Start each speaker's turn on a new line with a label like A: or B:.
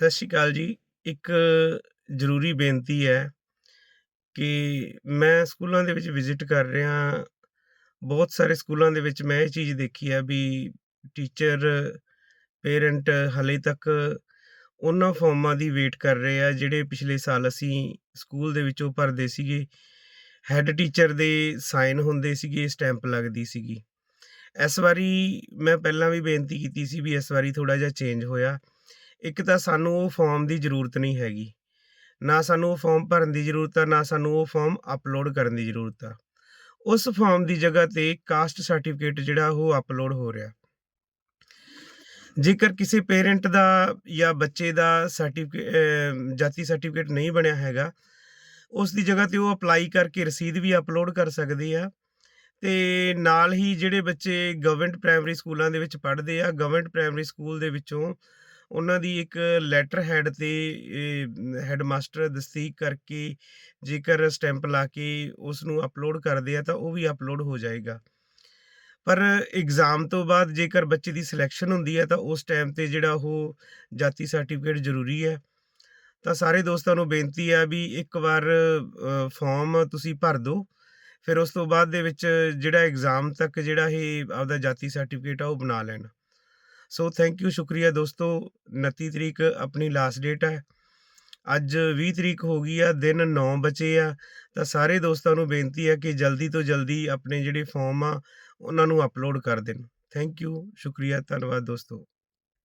A: ਸਤਿ ਸ਼੍ਰੀ ਅਕਾਲ ਜੀ। ਇੱਕ ਜ਼ਰੂਰੀ ਬੇਨਤੀ ਹੈ ਕਿ ਮੈਂ ਸਕੂਲਾਂ ਦੇ ਵਿੱਚ ਵਿਜ਼ਿਟ ਕਰ ਰਿਹਾ। ਬਹੁਤ ਸਾਰੇ ਸਕੂਲਾਂ ਦੇ ਵਿੱਚ ਮੈਂ ਇਹ ਚੀਜ਼ ਦੇਖੀ ਹੈ ਵੀ ਟੀਚਰ, ਪੇਰੈਂਟ ਹਾਲੇ ਤੱਕ ਉਹਨਾਂ ਫਾਰਮਾਂ ਦੀ ਵੇਟ ਕਰ ਰਹੇ ਆ ਜਿਹੜੇ ਪਿਛਲੇ ਸਾਲ ਅਸੀਂ ਸਕੂਲ ਦੇ ਵਿੱਚੋਂ ਭਰਦੇ ਸੀਗੇ। ਹੈੱਡ ਟੀਚਰ ਦੇ ਸਾਈਨ ਹੁੰਦੇ ਸੀਗੇ, ਸਟੈਂਪ ਲੱਗਦੀ ਸੀਗੀ। ਇਸ ਵਾਰੀ ਮੈਂ ਪਹਿਲਾਂ ਵੀ ਬੇਨਤੀ ਕੀਤੀ ਸੀ ਵੀ ਇਸ ਵਾਰੀ ਥੋੜ੍ਹਾ ਜਿਹਾ ਚੇਂਜ ਹੋਇਆ। ਇੱਕ ਤਾਂ ਸਾਨੂੰ ਉਹ ਫਾਰਮ ਦੀ ਜ਼ਰੂਰਤ ਨਹੀਂ ਹੈਗੀ। ਨਾ ਸਾਨੂੰ ਉਹ ਫਾਰਮ ਭਰਨ ਦੀ ਜ਼ਰੂਰਤ ਆ, ਨਾ ਸਾਨੂੰ ਉਹ ਫਾਰਮ ਅਪਲੋਡ ਕਰਨ ਦੀ ਜ਼ਰੂਰਤ ਆ। ਉਸ ਫਾਰਮ ਦੀ ਜਗ੍ਹਾ ਤੇ ਕਾਸਟ ਸਰਟੀਫਿਕੇਟ ਜਿਹੜਾ ਉਹ ਅਪਲੋਡ ਹੋ ਰਿਹਾ। ਜੇਕਰ ਕਿਸੇ ਪੇਰੈਂਟ ਦਾ ਜਾਂ ਬੱਚੇ ਦਾ ਸਰਟੀਫਿਕੇ ਜਾਤੀ ਸਰਟੀਫਿਕੇਟ ਨਹੀਂ ਬਣਿਆ ਹੈਗਾ, ਉਸ ਦੀ ਜਗ੍ਹਾ ਤੇ ਉਹ ਅਪਲਾਈ ਕਰਕੇ ਰਸੀਦ ਵੀ ਅਪਲੋਡ ਕਰ ਸਕਦੇ ਆ ਤੇ ਨਾਲ ਹੀ ਜਿਹੜੇ ਬੱਚੇ ਗਵਰਨਮੈਂਟ ਪ੍ਰਾਇਮਰੀ ਸਕੂਲਾਂ ਦੇ ਵਿੱਚ ਪੜ੍ਹਦੇ ਆ, ਗਵਰਨਮੈਂਟ ਪ੍ਰਾਇਮਰੀ ਸਕੂਲ ਦੇ ਵਿੱਚੋਂ ਉਹਨਾਂ ਦੀ ਇੱਕ ਲੈਟਰ ਹੈਡ ਤੇ ਇਹ ਹੈਡਮਾਸਟਰ ਤਸਦੀਕ ਕਰਕੇ ਜੇਕਰ ਸਟੈਂਪ ਲਾ ਕੇ ਉਸ ਨੂੰ ਅਪਲੋਡ ਕਰਦੇ ਆ ਤਾਂ ਉਹ ਵੀ ਅਪਲੋਡ ਹੋ ਜਾਏਗਾ। ਪਰ ਐਗਜ਼ਾਮ ਤੋਂ ਬਾਅਦ ਜੇਕਰ ਬੱਚੇ ਦੀ ਸਿਲੈਕਸ਼ਨ ਹੁੰਦੀ ਹੈ ਤਾਂ ਉਸ ਟਾਈਮ ਤੇ ਜਿਹੜਾ ਉਹ ਜਾਤੀ ਸਰਟੀਫਿਕੇਟ ਜ਼ਰੂਰੀ ਹੈ। ਤਾਂ ਸਾਰੇ ਦੋਸਤਾਂ ਨੂੰ ਬੇਨਤੀ ਆ ਵੀ ਇੱਕ ਵਾਰ ਅ, ਫਾਰਮ ਤੁਸੀਂ ਭਰ ਦਿਓ। ਫਿਰ ਉਸ ਤੋਂ ਬਾਅਦ ਦੇ ਵਿੱਚ ਜਿਹੜਾ ਐਗਜ਼ਾਮ ਤੱਕ ਜਿਹੜਾ ਇਹ ਆਪਦਾ ਜਾਤੀ ਸਰਟੀਫਿਕੇਟ ਆ ਉਹ ਬਣਾ ਲੈਣ। ਸੋ ਥੈਂਕ ਯੂ ਸ਼ੁਕਰੀਆ ਦੋਸਤੋ 29 ਤਰੀਕ ਆਪਣੀ ਲਾਸਟ ਡੇਟ ਹੈ। ਅੱਜ 20 ਤਰੀਕ ਹੋ ਗਈ ਆ, ਦਿਨ 9 ਬਚੇ ਆ ਤਾਂ ਸਾਰੇ ਦੋਸਤਾਂ ਨੂੰ ਬੇਨਤੀ ਹੈ ਕਿ ਜਲਦੀ ਤੋਂ ਜਲਦੀ ਆਪਣੇ ਜਿਹੜੇ ਫਾਰਮ ਆ ਉਹਨਾਂ ਨੂੰ ਅਪਲੋਡ ਕਰ ਦੇਣ। ਥੈਂਕ ਯੂ, ਸ਼ੁਕਰੀਆ, ਧੰਨਵਾਦ ਦੋਸਤੋ।